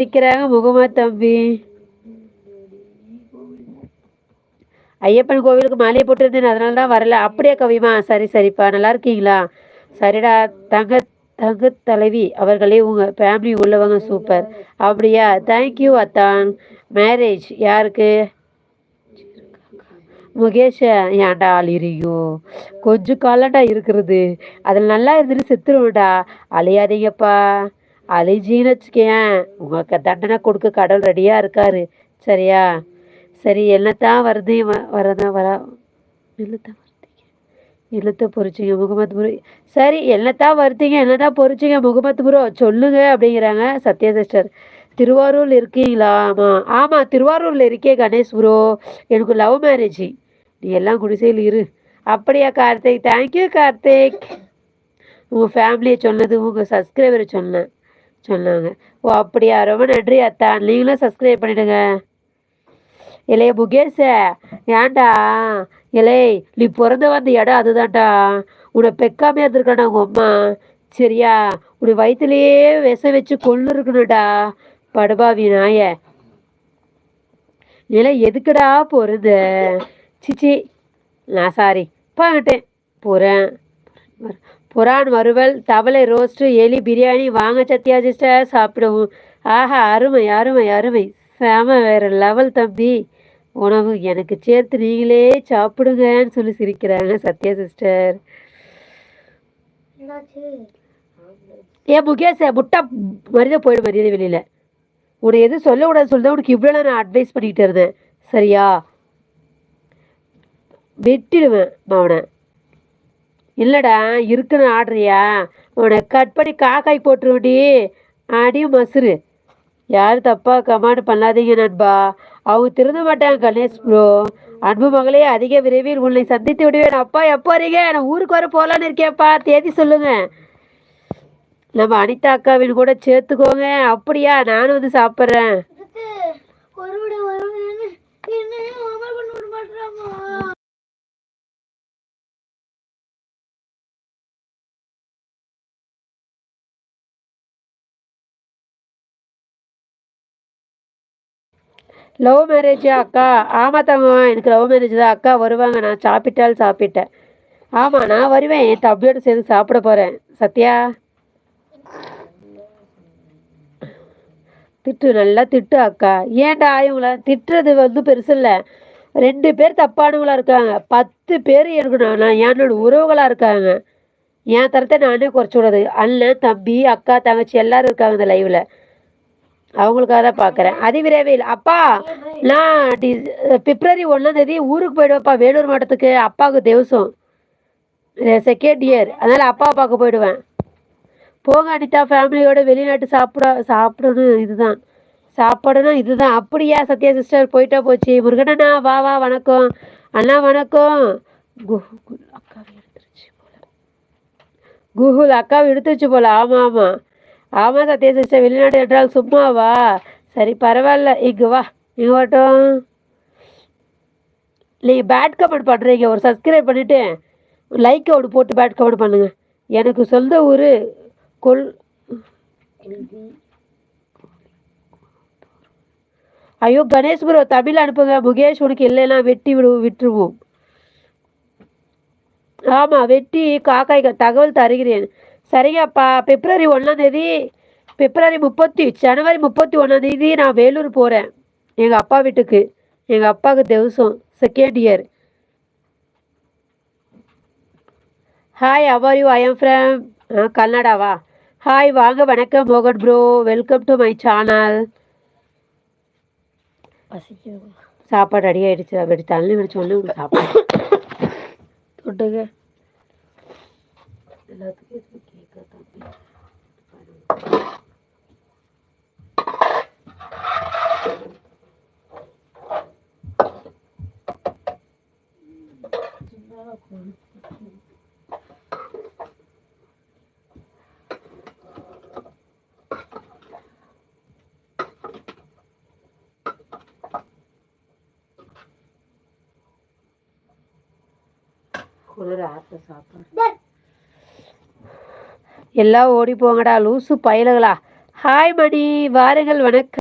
நிற்கிறாங்க முகமா தம்பி. ஐயப்பன் கோவிலுக்கு மாலையை போட்டிருந்தேன் அதனால தான் வரல. அப்படியே கவிமா? சரி சரிப்பா. நல்லா இருக்கீங்களா? சரிடா. தங்க தங்க தலைவி அவர்களே உங்கள் ஃபேமிலி உள்ளவங்க சூப்பர் அப்படியா? தேங்க்யூ அத்தான். மேரேஜ் யாருக்கு? முகேஷ் ஏன்டா அழிறியோ கொஞ்சம் காலண்டா இருக்கிறது. அதில் நல்லா இருந்துட்டு செத்துருவேன்டா. அழியாதீங்கப்பா. அழிஞ்சின்னு வச்சுக்கேன் உங்களுக்கு தண்டனை கொடுக்க கடவுள் ரெடியாக இருக்காரு. சரியா? சரி என்னத்தான் வருது வ- வரதா வரா என்னத்தான் வருத்தீங்க என்னத்தை பொறிச்சிங்க முகமது புரோ சரி என்னத்தான் வருத்தீங்க என்னதான் பொறிச்சிங்க முகமது புரோ சொல்லுங்க அப்படிங்கிறாங்க சத்யா சிஸ்டர். இருக்கீங்களா? ஆமாம் ஆமாம் திருவாரூரில் இருக்கே கணேஷ் ப்ரோ. எனக்கு லவ் மேரேஜ். நீ எல்லாம் குடிசையில் இரு. அப்படியா கார்த்திக்? தேங்க்யூ கார்த்திக். உங்கள் ஃபேமிலியை சொன்னது உங்கள் சப்ஸ்கிரைபரை சொன்னேன். சொன்னாங்க ஓ அப்படியா? ரொம்ப நன்றி அத்தா. நீங்களும் சப்ஸ்கிரைப் பண்ணிடுங்க. இளைய முகேஷ ஏன்டா? இலே நீ பிறந்த வந்த இடம் அதுதான்டா. உன்னை பெக்காமே இருந்திருக்காடா உங்கள் அம்மா. சரியா? உன்னை வயிற்றுலேயே விச வச்சு கொள்ளு இருக்கணும்டா படுபாவி நாய. நிலை எதுக்குடா பொறுத சிச்சி நான் சாரி பாங்கிட்டேன் போகிறேன் புறான் வறுவல் தவளை ரோஸ்ட்டு எலி பிரியாணி வாங்க சத்யா சிஸ்டர் சாப்பிடுவோம். ஆஹா அருமை அருமை அருமை. செம வேற லெவல் தம்பி. உணவு எனக்கு சேர்த்து நீங்களே சாப்பிடுங்கன்னு சொல்லி சிரிக்கிறாங்க சத்யா சிஸ்டர் ஏன் முகேஷ் முட்டா மரியாதை போயிடு மரியாதை வெளியில். உன்னை எதுவும் சொல்லக்கூடாது சொல்லி உனக்கு இவ்வளோ நான் அட்வைஸ் பண்ணிக்கிட்டு இருந்தேன். சரியா? வெட்டிடுவேன் அவனை இல்லைடா இருக்குன்னு ஆடுறியா? உன்னை கட் பண்ணி காக்காய் போட்டுருவடி. அடியும் மசுரு யாரும் தப்பாக கமாண்ட் பண்ணாதீங்க நண்பா. அவங்க திருந்த மாட்டாங்க கணேஷ் ப்ரோ அன்பு மகளே அதிக விரைவில் உன்னை சந்தித்து விடுவேன். அப்பா எப்போ வரீங்க? நான் ஊருக்கு வர போகலான்னு இருக்கேன்ப்பா. தேதி சொல்லுங்க. நம்ம அனிதா அக்காவின் கூட சேர்த்துக்கோங்க. அப்படியா? நானும் வந்து சாப்பிட்றேன். லவ் மேரேஜா அக்கா. ஆமாம் தங்கம் எனக்கு லவ் மேரேஜ் தான். அக்கா வருவாங்க. நான் சாப்பிட்டால் சாப்பிட்டேன். ஆமாம் நான் வருவேன். என் தம்பியோட சேர்ந்து சாப்பிட போகிறேன் சத்யா? திட்டு நல்லா திட்டு அக்கா. ஏன்டா இவங்கள திட்டுறது வந்து பெருசு இல்லை. ரெண்டு பேர் தப்பானவங்களா இருக்காங்க. பத்து பேர் எனக்கு நான் என்னோட உறவுகளாக இருக்காங்க. என் தரத்தை நானே குறைச்சி விடாது அண்ணன் தம்பி அக்கா தங்கச்சி எல்லாரும் இருக்காங்க இந்த லைவில் அவங்களுக்காக தான் பார்க்குறேன். அதிவிரைவில் அப்பா நான் டி பிப்ரவரி ஒன்றாம் தேதி ஊருக்கு போயிடுவேன்ப்பா. வேலூர் மாவட்டத்துக்கு அப்பாவுக்கு தேவசம். செகண்ட் இயர் அதனால் அப்பா பார்க்க போயிடுவேன். போங்க அனிதா ஃபேமிலியோட வெளிநாட்டு சாப்பிட சாப்பிடணும். இதுதான். சாப்பாடுனா இதுதான். அப்படியா சத்யா சிஸ்டர் போயிட்டா போச்சு. முருகனண்ணா வா வா வணக்கம். அண்ணா வணக்கம். குஹுல் அக்காவை எடுத்துருச்சு போல. குஹுல் அக்காவை எடுத்துருச்சு போல. ஆமாம் ஆமாம் ஆமாம் சத்யா சிஸ்டர். வெளிநாடு என்றால் சும்மாவா? சரி பரவாயில்ல. இங்கே வா. இங்கே வரட்டும் நீங்கள் பேட் கமெண்ட் பண்ணுறீங்க ஒரு சப்ஸ்கிரைப் பண்ணிவிட்டு லைக் ஒன்று போட்டு பேட் கமெண்ட் பண்ணுங்கள் எனக்கு சொந்த ஊர் கொல் ஐயோ கணேஷ் ப்ரோ தமிழ் அனுப்புங்க. முகேஷ் உனக்கு இல்லைன்னா வெட்டி விடு விட்டுருவோம். ஆமாம் வெட்டி காக்காய்க்கு தகவல் தருகிறேன். சரிங்கப்பா பிப்ரவரி ஒன்றாந்தேதி பிப்ரவரி முப்பத்தி ஜனவரி முப்பத்தி ஒன்றாந்தேதி நான் வேலூர் போகிறேன் எங்கள் அப்பா வீட்டுக்கு. எங்கள் அப்பாவுக்கு Devaswom second year hi how are you I am from கன்னடாவா hi வாங்க வணக்கம் மோகன் bro welcome to my channel சாப்பாடு ரெடி ஆயிடுச்சு. அப்படி தள்ளி விட சொல்லி உங்களுக்கு சாப்பாடு. தொட்டுங்க त्याला घेत केक खुल रहा था तो सापर எல்லாம் ஓடி போங்கடா லூசு பயலுகளா. ஹாய் மணி வாருங்கள் வணக்கம்.